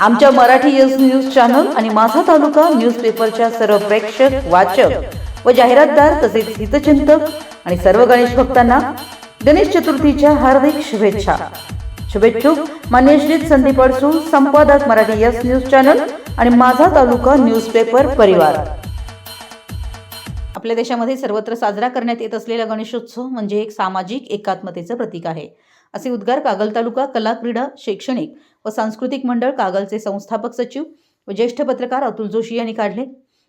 आमच्या Marathi yes news channel आणि माझा तालुका न्यूजपेपरच्या सर्व प्रेक्षक वाचक व जाहिरातदार तसेच हितचिंतक आणि सर्व गणेश भक्तांना गणेश चतुर्थीच्या हार्दिक शुभेच्छा. शुभेच्छुक मान्य श्री संदीप अडसूळ संपादक मराठी यस न्यूज चॅनल आणि माझा तालुका न्यूजपेपर परिवार. आपल्या देशामध्ये सर्वत्र साजरा करण्यात येत असलेला गणेशोत्सव म्हणजे एक सामाजिक एकात्मतेचं प्रतीक आहे. असे उद्गार कागल तालुका कला क्रीडा शैक्षणिक व सांस्कृतिक मंडळ कागलचे संस्थापक सचिव व ज्येष्ठ पत्रकार अतुल जोशी यांनी काढले.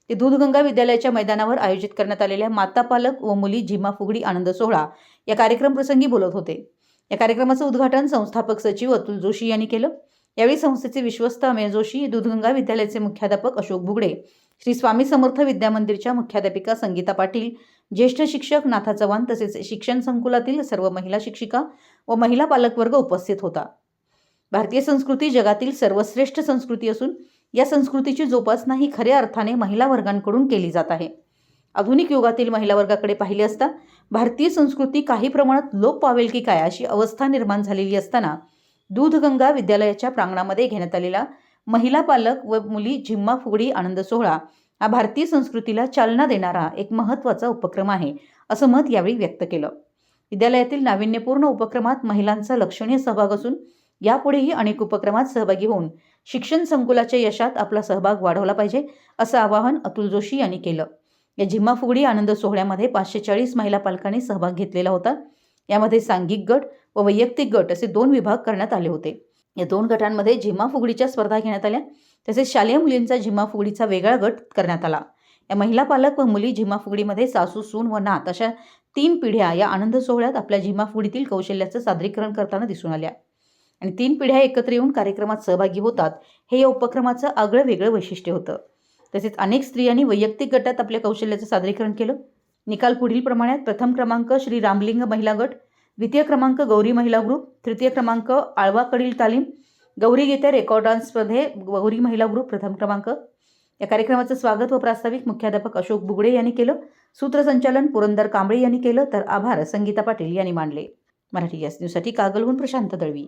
ते दूधगंगा विद्यालयाच्या मैदानावर आयोजित करण्यात आलेल्या माता पालक व मुली झिमा फुगडी आनंद सोहळा या कार्यक्रम प्रसंगी बोलत होते. या कार्यक्रमाचं उद्घाटन संस्थापक सचिव अतुल जोशी यांनी केलं. यावेळी संस्थेचे विश्वस्त अमेय जोशी दूधगंगा विद्यालयाचे मुख्याध्यापक अशोक भुगडे श्री स्वामी समर्थ विद्यामंदिरच्या मुख्याध्यापिका संगीता पाटील ज्येष्ठ शिक्षक नाथा चव्हाण तसेच शिक्षण संकुलातील सर्व महिला शिक्षिका व महिला पालकवर्ग उपस्थित होता. भारतीय संस्कृती जगातील सर्वश्रेष्ठ संस्कृती असून या संस्कृतीची जोपासना ही खऱ्या अर्थाने महिला वर्गांकडून केली जात आहे. आधुनिक युगातील महिला वर्गाकडे पाहिले असता भारतीय संस्कृती काही प्रमाणात लोप पावेल की काय अशी अवस्था निर्माण झालेली असताना दूधगंगा विद्यालयाच्या प्रांगणामध्ये घेण्यात आलेला महिला पालक व मुली झिम्मा फुगडी आनंद सोहळा हा भारतीय संस्कृतीला चालना देणारा एक महत्त्वाचा उपक्रम आहे असं मत यावेळी व्यक्त केलं. विद्यालयातील नाविन्यपूर्ण उपक्रमात महिलांचा लक्षणीय सहभाग असून यापुढेही अनेक उपक्रमात सहभागी होऊन शिक्षण संकुलाच्या यशात आपला सहभाग वाढवला पाहिजे असं आवाहन अतुल जोशी यांनी केलं. या झिम्मा फुगडी आनंद सोहळ्यामध्ये पाचशे चाळीस महिला पालकांनी सहभाग घेतलेला होता. यामध्ये सांघिक गट व वैयक्तिक गट असे दोन विभाग करण्यात आले होते. या दोन गटांमध्ये झिम्मा फुगडीच्या स्पर्धा घेण्यात आल्या. तसेच शालेय मुलींचा झिम्मा फुगडीचा वेगळा गट करण्यात आला. या महिला पालक व मुली झिम्मा फुगडीमध्ये सासू सून व नात अशा तीन पिढ्या या आनंद सोहळ्यात आपल्या झिम्मा फुगडीतील कौशल्याचं सादरीकरण करताना दिसून आल्या. आणि तीन पिढ्या एकत्र येऊन कार्यक्रमात सहभागी होतात हे या उपक्रमाचं आगळं वेगळं वैशिष्ट्य होतं. तसेच अनेक स्त्रियांनी वैयक्तिक गटात आपल्या कौशल्याचं सादरीकरण केलं. निकाल पुढील प्रमाणात प्रथम क्रमांक श्री रामलिंग महिला गट द्वितीय क्रमांक गौरी महिला ग्रुप तृतीय क्रमांक आळवाकडील तालीम गौरी गीते रेकॉर्ड डान्स गौरी महिला ग्रुप प्रथम क्रमांक. या कार्यक्रमाचं स्वागत व प्रास्ताविक मुख्याध्यापक अशोक बुगडे यांनी केलं सूत्रसंचालन पुरंदर कांबळे यांनी केलं तर आभार संगीता पाटील यांनी मानले मराठी एस न्यूजसाठी कागलहून प्रशांत दळवी.